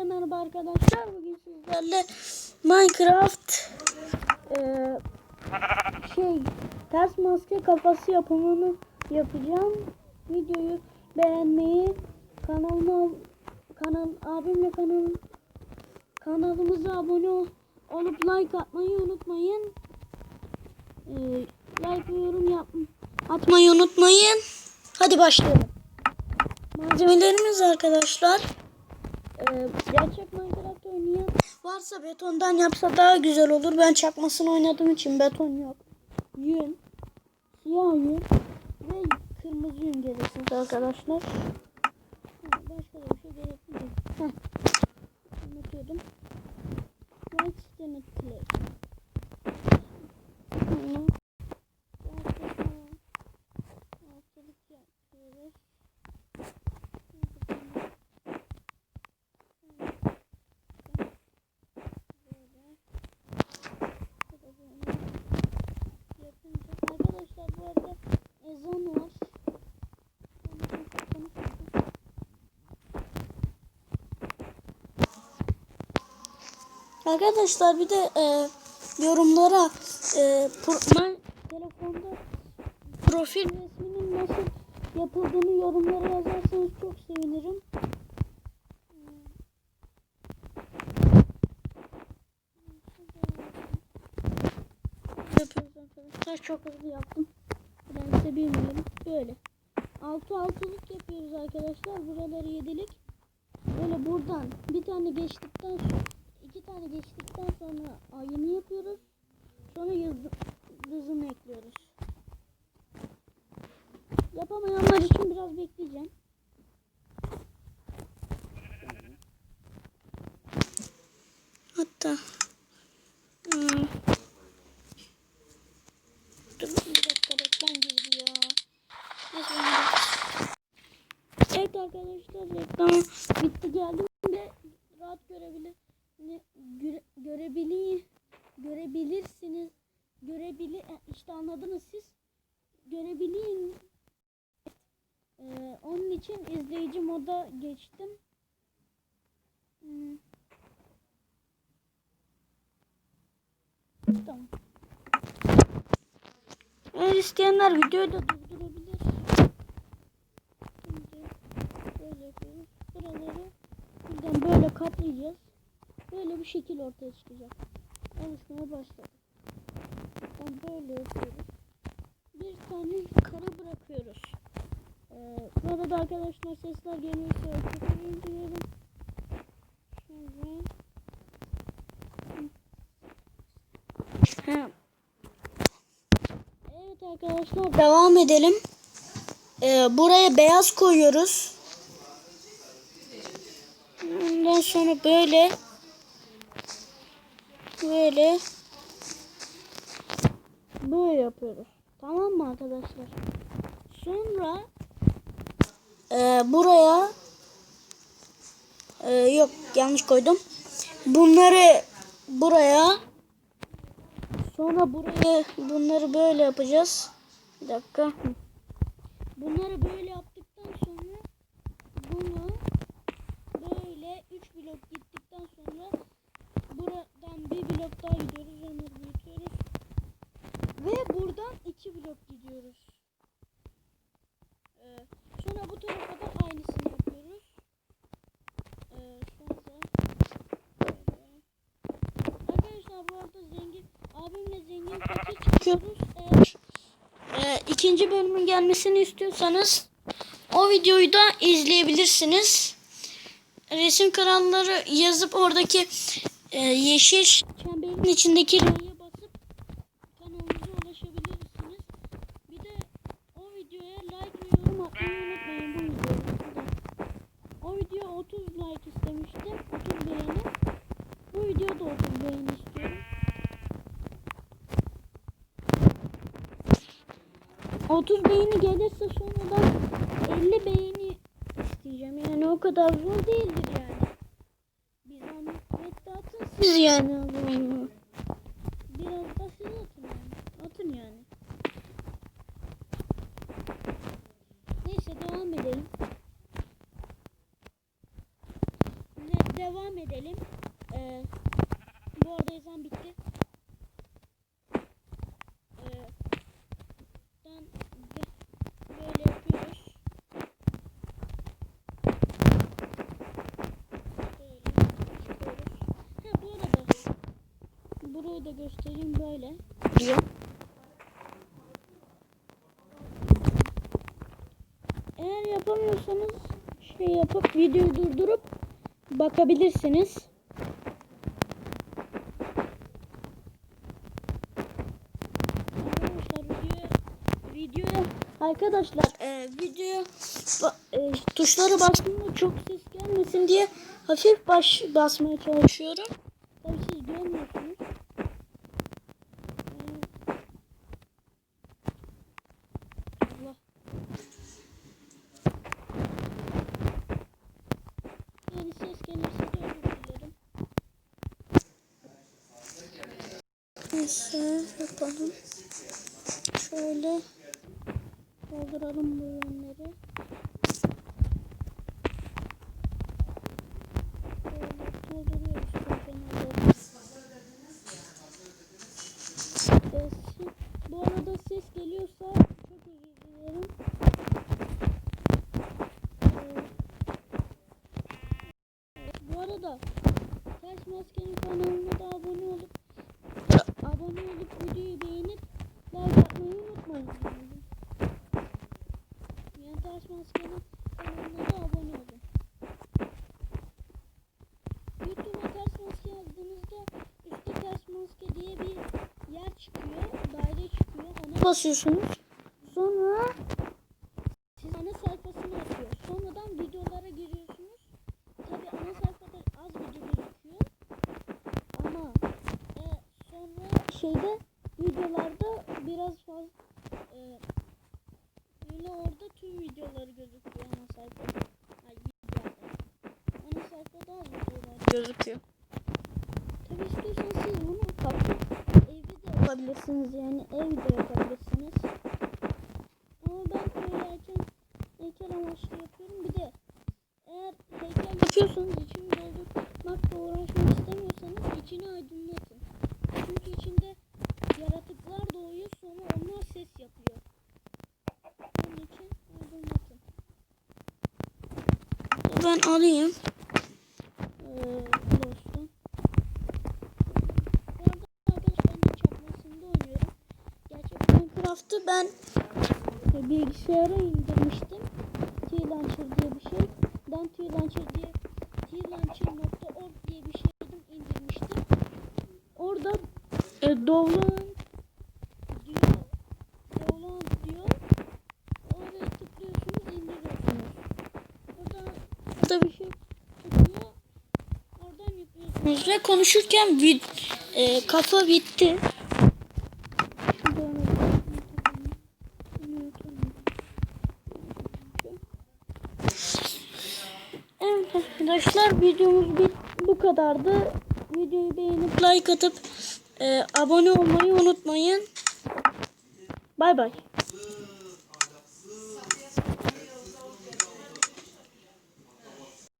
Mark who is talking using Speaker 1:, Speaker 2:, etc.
Speaker 1: Hepinize merhaba arkadaşlar. Bugün sizlerle Minecraft eee, şey ters maske kafası yapımını yapacağım. Videoyu beğenmeyi, kanalıma kanal abimle kanal kanalımıza abone ol- olup like atmayı unutmayın. Eee, like yorum yap atmayı unutmayın. Hadi başlayalım. Malzemelerimiz arkadaşlar. Ee, gerçek Minecraft oynayan varsa betondan yapsa daha güzel olur. Ben çakmasını oynadığım için beton yok. Yün, siyah yün ve kırmızı yün gelirsiniz arkadaşlar. Başka bir şey gerekmiyor. Unutuyordum. White Stone Clay. Sonra gerçekten altılık yapıyoruz. Arkadaşlar bu arada ezan var. Arkadaşlar bir de e, yorumlara e, pro, ben telefonda profil resminin nasıl yapıldığını yorumlara yazarsanız çok sevinirim. Yapıyoruz arkadaşlar. Çok hızlı yaptım. Ben size bilmiyorum. Böyle. Altı altılık yapıyoruz arkadaşlar. Buraları yedilik. Böyle buradan bir tane geçtikten sonra tane geçtikten sonra ayını yapıyoruz. Sonra yıldızını ekliyoruz. Yapamayanlar için biraz bekleyeceğim. Hatta hmm. Dur bir dakika reklam girdi de- Evet arkadaşlar reklam bitti geldim ve rahat görebilir ne, göre, görebili görebilirsiniz. Görebili e, işte anladınız siz. Görebilin ee, onun için izleyici moda geçtim. Hmm. tamam. Eğer isteyenler videoyu da durdurabilir. Şimdi böyle yapıyoruz. Buraları buradan böyle katlayacağız böyle bir şekil ortaya çıkacak oluşmaya başladı buradan böyle yapıyoruz bir tane kara bırakıyoruz ee, bu arada arkadaşlar sesler geliyorsa çok özür dilerim Ha. Evet arkadaşlar devam edelim. Ee, buraya beyaz koyuyoruz. Ondan sonra böyle böyle böyle yapıyoruz. Tamam mı arkadaşlar? Sonra e, buraya e, yok yanlış koydum. Bunları buraya sonra buraya bunları böyle yapacağız. Bir dakika. Bunları böyle yaptıktan sonra bunu böyle 3 blok gittikten sonra buradan bir blok daha gidiyoruz. Onları büyütüyoruz. Ve buradan 2 blok gidiyoruz. Ee, sonra bu tarafa da aynısını yapıyoruz. Ee, sonra. Arkadaşlar bu arada zengin abimle zengin fakir çıkıyoruz. Eğer e, ikinci bölümün gelmesini istiyorsanız o videoyu da izleyebilirsiniz. Resim kanalları yazıp oradaki e, yeşil çemberin içindeki R'ye basıp kanalımıza ulaşabilirsiniz. Bir de o videoya like ve yorum atmayı unutmayın bu videoya. O video 30 like istemiştim. 30 beğeni. Bu videoda 30 beğeni istiyorum. 30 beğeni gelirse sonradan 50 beğeni isteyeceğim. Yani o kadar zor değildir yani. Siz yani. Allah'ım. Biraz da siz atın yani. Atın yani. Neyse devam edelim. Ne, devam edelim. Ee, bu arada ezan bitti. Ee, dan be- böyle yapıyoruz. Böyle çıkıyoruz. Ha bu arada da göstereyim böyle. Diyor. Eğer yapamıyorsanız şey yapıp videoyu durdurup bakabilirsiniz. Arkadaşlar videoya videoya arkadaşlar e, videoya ba- e, tuşlara bastığımda çok ses gelmesin diye hafif baş basmaya çalışıyorum. Tabii siz görmüyorsunuz. Ee, Allah. Yani ses gelirse de özür dilerim. Neyse yapalım. Şöyle dolduralım bu yönleri. Böyle dolduruyoruz kontenerleri. Ses, bu arada ses geliyorsa çok özür dilerim. Ee, bu arada Ters Maske'nin kanalına da abone olup abone olup videoyu beğenip like atmayı unutmayın. Yani Ters Maske'nin kanalına da abone olun. YouTube'a Ters Maske yazdığınızda üstte Ters Maske diye bir yer çıkıyor, daire çıkıyor. Ona basıyorsunuz. Sonra siz ana sayfasını açıyor. Sonradan videolara giriyorsunuz. Tabi ana sayfada az video gözüküyor. Ama e, sonra şeyde videolarda biraz fazla e, yine orada tüm videoları gözüküyor ana sayfada. Ana sayfada az videolar gözüküyor. Tabi istiyorsanız siz bunu kapı evde de yapabilirsiniz yani evde yapabilirsiniz. Ben alayım. Ee, dostum. Minecraft'ı ben bilgisayara indirmiştim. T-Launcher diye bir şey. Ben T-Launcher diye T-Launcher.org diye bir şey indirmiştim. Orada e, Download diyor. Download diyor. Oraya tıklıyorsunuz indiriyorsunuz. Orada, orada bir şey. Oradan yüklüyorsunuz. Ve konuşurken vid, e, kafa bitti. Evet arkadaşlar videomuz bit bu kadardı. Videoyu beğenip like atıp e, abone olmayı unutmayın. Bay bay.